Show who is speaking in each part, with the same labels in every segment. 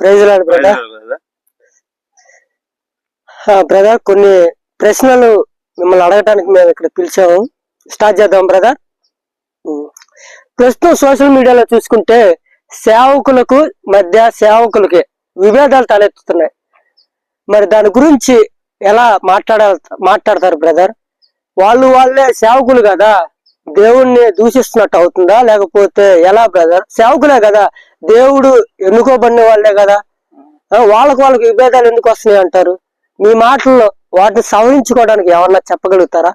Speaker 1: Praise lord brother. Brother. కొన్ని ప్రశ్నలు మిమ్మల్ని అడగటానికి మేము ఇక్కడ పిలిచాము. స్టార్ట్ చేద్దాం బ్రదర్. ప్రస్తుతం సోషల్ మీడియాలో చూసుకుంటే సేవకులకు మధ్య సేవకులకి విభేదాలు తలెత్తుతున్నాయి. మరి దాని గురించి ఎలా మాట్లాడ మాట్లాడతారు బ్రదర్? వాళ్ళు వాళ్ళే సేవకులు కదా. దేవుణ్ణి దూషిస్తున్నట్టు అవుతుందా? లేకపోతే ఎలా బ్రదర్ సేవకులే కదా. దేవుడు ఎన్నుకోబడిన వాళ్ళే కదా. వాళ్ళకు వాళ్ళకి విభేదాలు ఎందుకు వస్తున్నాయి అంటారు? మీ మాటల్లో వాటిని సవరించుకోవడానికి ఏమన్నా చెప్పగలుగుతారా?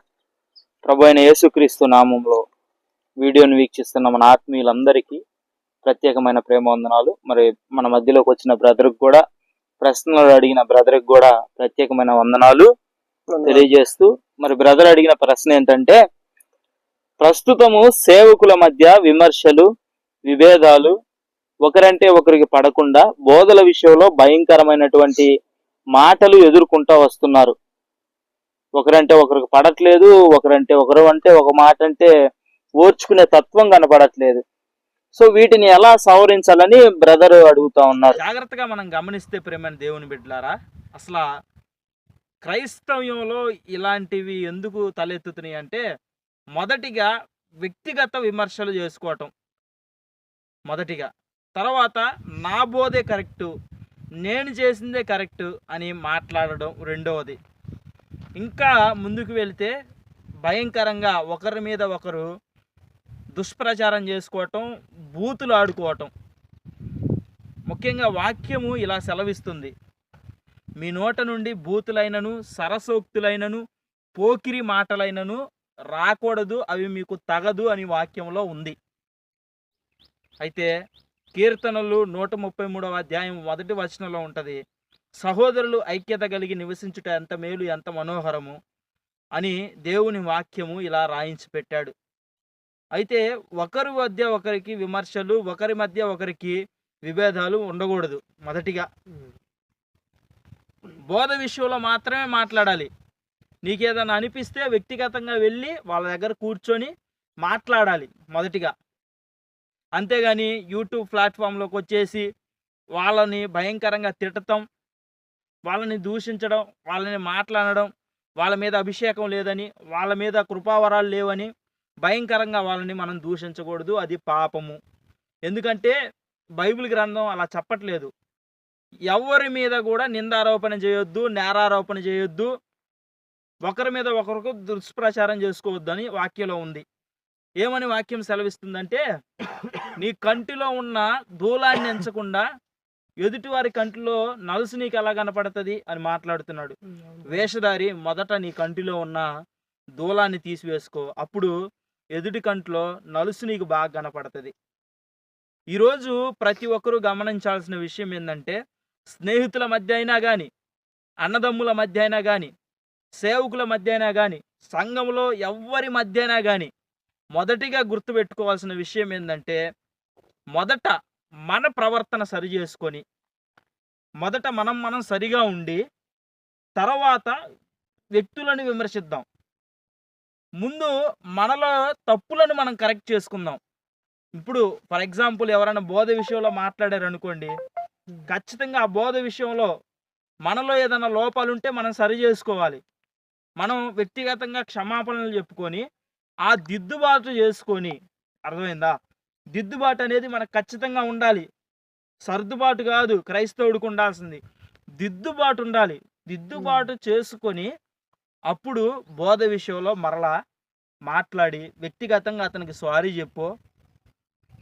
Speaker 2: ప్రభు అయిన యేసుక్రీస్తు నామంలో వీడియోని వీక్షిస్తున్న మన ఆత్మీయులందరికీ ప్రత్యేకమైన ప్రేమ వందనాలు మరి మన మధ్యలోకి వచ్చిన బ్రదర్కి కూడా ప్రశ్నలు అడిగిన బ్రదర్కి కూడా ప్రత్యేకమైన వందనాలు తెలియజేస్తూ మరి బ్రదర్ అడిగిన ప్రశ్న ఏంటంటే ప్రస్తుతము సేవకుల మధ్య విమర్శలు విభేదాలు ఒకరంటే ఒకరికి పడకుండా బోధల విషయంలో భయంకరమైనటువంటి మాటలు ఎదుర్కొంటూ వస్తున్నారు. ఒకరంటే ఒకరికి పడట్లేదు ఒకరంటే ఒకరు అంటే ఒక మాట అంటే ఓర్చుకునే తత్వం కనపడట్లేదు. సో వీటిని ఎలా సవరించాలని బ్రదర్ అడుగుతా ఉన్నారు.
Speaker 3: జాగ్రత్తగా మనం గమనిస్తే ప్రేమైన దేవుని బిడ్డలారా అసలు క్రైస్తవ్యంలో ఇలాంటివి ఎందుకు తలెత్తుతున్నాయి అంటే మొదటిగా వ్యక్తిగత విమర్శలు చేసుకోవటం. మొదటిగా. తర్వాత నా బోధే కరెక్టు నేను చేసిందే కరెక్టు అని మాట్లాడడం రెండవది. ఇంకా ముందుకు వెళితే భయంకరంగా ఒకరి మీద ఒకరు దుష్ప్రచారం చేసుకోవటం బూతులు ఆడుకోవటం. ముఖ్యంగా వాక్యము ఇలా సెలవిస్తుంది. మీ నోట నుండి బూతులైనను సరసోక్తులైనను పోకిరి మాటలైనను రాకూడదు అవి మీకు తగదు అని వాక్యంలో ఉంది. అయితే కీర్తనలు నూట ముప్పై మూడవ అధ్యాయం మొదటి వచనంలో ఉంటుంది సహోదరులు ఐక్యత కలిగి నివసించుట ఎంత మేలు ఎంత మనోహరము అని దేవుని వాక్యము ఇలా రాయించి పెట్టాడు. అయితే ఒకరి మధ్య ఒకరికి విమర్శలు ఒకరి మధ్య ఒకరికి విభేదాలు ఉండకూడదు మొదటిగా. బోధ విషయంలో మాత్రమే మాట్లాడాలి. నీకేదైనా అనిపిస్తే వ్యక్తిగతంగా వెళ్ళి వాళ్ళ దగ్గర కూర్చొని మాట్లాడాలి మొదటిగా. అంతేగాని యూట్యూబ్ ప్లాట్ఫామ్లోకి వచ్చేసి వాళ్ళని భయంకరంగా తిట్టడం వాళ్ళని దూషించడం వాళ్ళని మాట్లాడడం వాళ్ళ మీద అభిషేకం లేదని వాళ్ళ మీద కృపావరాలు లేవని భయంకరంగా వాళ్ళని మనం దూషించకూడదు. అది పాపము. ఎందుకంటే బైబిల్ గ్రంథం అలా చెప్పట్లేదు. ఎవరి మీద కూడా నిందారోపణ చేయొద్దు నేరారోపణ చేయొద్దు. ఒకరి మీద ఒకరికి దుష్ప్రచారం చేసుకోవద్దు అని వాక్యంలో ఉంది. ఏమని వాక్యం సెలవిస్తుందంటే నీ కంటిలో ఉన్న దూలాన్ని ఎంచకుండా ఎదుటివారి కంటిలో నలుసు నీకు ఎలా కనపడుతుంది అని మాట్లాడుతున్నాడు. వేషధారి మొదట నీ కంటిలో ఉన్న దూలాన్ని తీసివేసుకో. అప్పుడు ఎదుటి కంటిలో నలుసు నీకు బాగా కనపడుతుంది. ఈరోజు ప్రతి ఒక్కరూ గమనించాల్సిన విషయం ఏంటంటే స్నేహితుల మధ్య అయినా కానీ అన్నదమ్ముల మధ్య అయినా కానీ సేవకుల మధ్య అయినా కానీ సంఘంలో ఎవ్వరి మధ్య అయినా కానీ మొదటిగా గుర్తుపెట్టుకోవాల్సిన విషయం ఏంటంటే మొదట మన ప్రవర్తన సరి చేసుకొని మొదట మనం మనం సరిగా ఉండి తర్వాత వ్యక్తులను విమర్శిద్దాం. ముందు మనలో తప్పులను మనం కరెక్ట్ చేసుకుందాం. ఇప్పుడు ఫర్ ఎగ్జాంపుల్ ఎవరైనా బోధ విషయంలో మాట్లాడారు అనుకోండి ఖచ్చితంగా ఆ బోధ విషయంలో మనలో ఏదైనా లోపాలు ఉంటే మనం సరి చేసుకోవాలి. మనం వ్యక్తిగతంగా క్షమాపణలు చెప్పుకొని ఆ దిద్దుబాటు చేసుకొని అర్థమైందా? దిద్దుబాటు అనేది మనకు ఖచ్చితంగా ఉండాలి. సర్దుబాటు కాదు క్రైస్తవుడికి ఉండాల్సింది. దిద్దుబాటు ఉండాలి. దిద్దుబాటు చేసుకొని అప్పుడు బోధ విషయంలో మరలా మాట్లాడి వ్యక్తిగతంగా అతనికి సారీ చెప్పు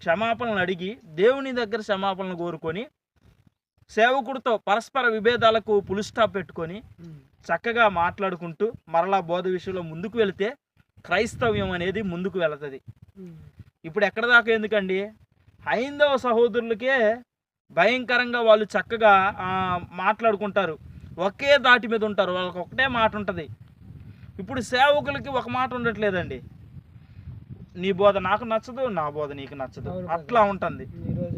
Speaker 3: క్షమాపణలు అడిగి దేవుని దగ్గర క్షమాపణలు కోరుకొని సేవకుడితో పరస్పర విభేదాలకు పులు స్టాప్ పెట్టుకొని చక్కగా మాట్లాడుకుంటూ మరలా బోధ విషయంలో ముందుకు వెళితే క్రైస్తవ్యం అనేది ముందుకు వెళుతుంది. ఇప్పుడు ఎక్కడ దాకా ఎందుకండి? హైందవ సహోదరులకే భయంకరంగా వాళ్ళు చక్కగా మాట్లాడుకుంటారు. ఒకే దాటి మీద ఉంటారు. వాళ్ళకి ఒకటే మాట ఉంటుంది. ఇప్పుడు సేవకులకి ఒక మాట ఉండట్లేదండి. నీ బోధ నాకు నచ్చదు నా బోధ నీకు నచ్చదు. అట్లా ఉంటుంది.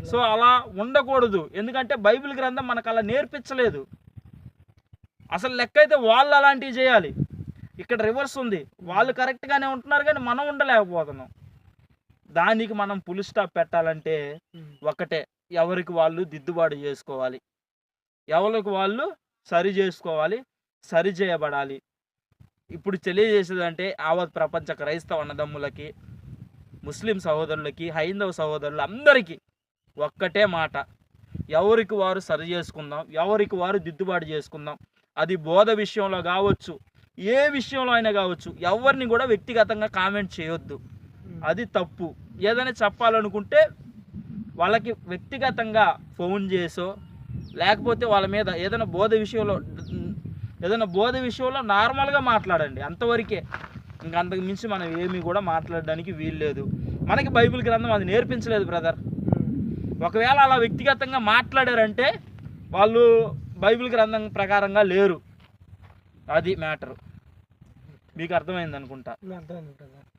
Speaker 3: సో అలా ఉండకూడదు. ఎందుకంటే బైబిల్ గ్రంథం మనకు అలా నేర్పించలేదు. అసలు లెక్క అయితే వాళ్ళు అలాంటివి చేయాలి. ఇక్కడ రివర్స్ ఉంది. వాళ్ళు కరెక్ట్గానే ఉంటున్నారు కానీ మనం ఉండలేకపోతున్నాం. దానికి మనం పులి స్టాప్ పెట్టాలంటే ఒకటే ఎవరికి వాళ్ళు దిద్దుబాటు చేసుకోవాలి. ఎవరికి వాళ్ళు సరి చేసుకోవాలి సరి చేయబడాలి. ఇప్పుడు తెలియజేసేదంటే యావత్ ప్రపంచ క్రైస్తవ అన్నదమ్ములకి ముస్లిం సహోదరులకి హైందవ సహోదరులు అందరికీ ఒక్కటే మాట. ఎవరికి వారు సరి చేసుకుందాం ఎవరికి వారు దిద్దుబాటు చేసుకుందాం అది బోధ విషయంలో కావచ్చు ఏ విషయంలో అయినా కావచ్చు ఎవరిని కూడా వ్యక్తిగతంగా కామెంట్ చేయొద్దు. అది తప్పు. ఏదైనా చెప్పాలనుకుంటే వాళ్ళకి వ్యక్తిగతంగా ఫోన్ చేసో లేకపోతే వాళ్ళ మీద ఏదైనా బోధ విషయంలో ఏదైనా బోధ విషయంలో నార్మల్గా మాట్లాడండి. అంతవరకే ఇంకా అంతకు మించి మనం ఏమీ కూడా మాట్లాడడానికి వీలు లేదు. మనకి బైబిల్ గ్రంథం అది నేర్పించలేదు బ్రదర్. ఒకవేళ అలా వ్యక్తిగతంగా మాట్లాడారంటే వాళ్ళు బైబిల్ గ్రంథం ప్రకారంగా లేరు. అది మ్యాటరు. మీకు అర్థమైంది అనుకుంటా.
Speaker 1: అర్థమైంది